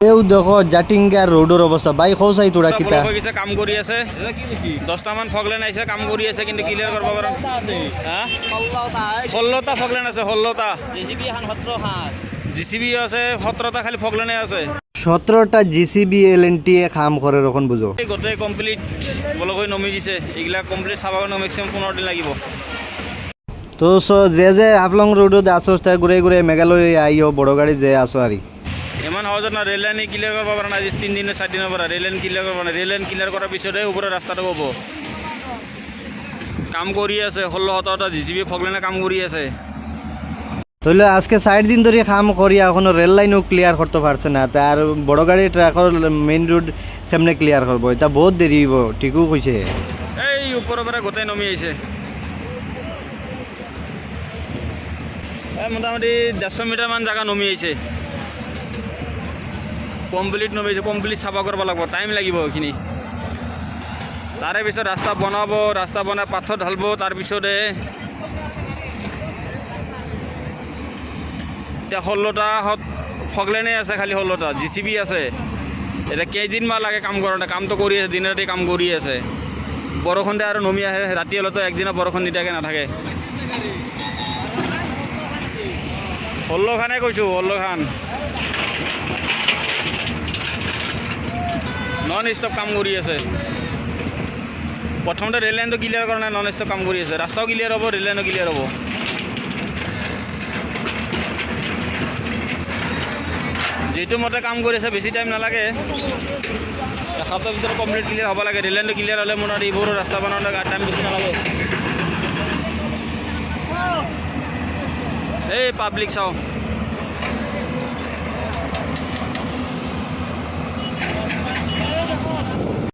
এও দেখো জাটিংগার রোডের অবস্থা বাই খোসাই তোরা কিতা। কাম কৰি আছে। দহটামান ফগলেন আহিছে কাম কৰি আছে কিন্তু ক্লিয়াৰ কৰিব পৰা হা? ষোল্লটা ফগলেন আছে ষোল্লটা। জি চি বি আছে সোতৰটা খালি ফগলেনে আছে। সতেরোটা জিসিবি এল এন টি এ কাম করে রকম বুঝো এই গোটেই কমপ্লিট বলকৈ নমি দিছে। এইগিলা কমপ্লিট চাব কাৰণে মেক্সিমাম পোন্ধৰ দিন লাগিব। তো স যে যে হাফলং রোডত আসো তাই ঘুরে ঘুরে মেঘালয় আইও বড় গাড়ি যে আসো আরি ইমান সহজত না ৰেল লাইন ক্লিয়াৰ কৰিব পৰা নাই আজি তিনিদিন চাৰিদিনৰ পৰা ৰেল লাইন ক্লিয়াৰ কৰিব নাই ৰেল লাইন ক্লিয়াৰ কৰাৰ পিছতহে ওপৰৰ ৰাস্তাটো হ'ব কাম কৰি আছে ষোল্ল সোতৰটা জি চি বি ফগলেনে কাম কৰি আছে। তাহলে আজকে ষাট দিন ধরে কাম করি এখনও রেল লাইনও ক্লিয়ার করতে পারছে না। তার বড় গাড়ি ট্রাকর মেইন রোড কেমনে ক্লিয়ার করব। এটা বহুত দেরি হইব ঠিকও কইছে। এই ওপৰৰ পৰা গোটেই নমি আহিছে এই মোটামুটি ডেৰশ মিটাৰমান জেগা নমি আহিছে কমপ্লিট আহিছে কমপ্লিট চাফা কৰিব লাগিব টাইম লাগিব এইখিনি। তাৰে পিছত ৰাস্তা বনাব, ৰাস্তা বনাই পাথৰ ঢালিব তাৰপিছতে এতিয়া ষোল্লটা ফগলেনে আছে খালি ষোল্লটা জি চি বি আছে। এতিয়া কেইদিনমান লাগে কাম কৰোঁতে কামটো কৰি আছে দিনে ৰাতি কাম কৰি আছে। বৰষুণ দিয়ে আৰু নমি আহে, ৰাতি হ'লেতো একদিনা বৰষুণ নিদিয়াকৈ নাথাকে। ষোল্ল খানে কৈছোঁ, ষোল্ল খান। নন ষ্টপ কাম কৰি আছে। প্ৰথমতে ৰেল লাইনটো ক্লিয়াৰ কৰা নাই নন ষ্টপ কাম কৰি আছে। ৰাস্তাও ক্লিয়াৰ হ'ব ৰেল লাইনো ক্লিয়াৰ হ'ব। যিটো মতে কাম কৰি আছে, বেছি টাইম নালাগে। এসপ্তাহৰ ভিতৰত কমপ্লিট ক্লিয়াৰ হ'ব লাগে। ৰেল লাইনটো ক্লিয়াৰ হ'লে মোৰ এইবোৰ ৰাস্তা বনাওঁতে টাইম বেছি নালাগে। এই পাব্লিক চাওঁ।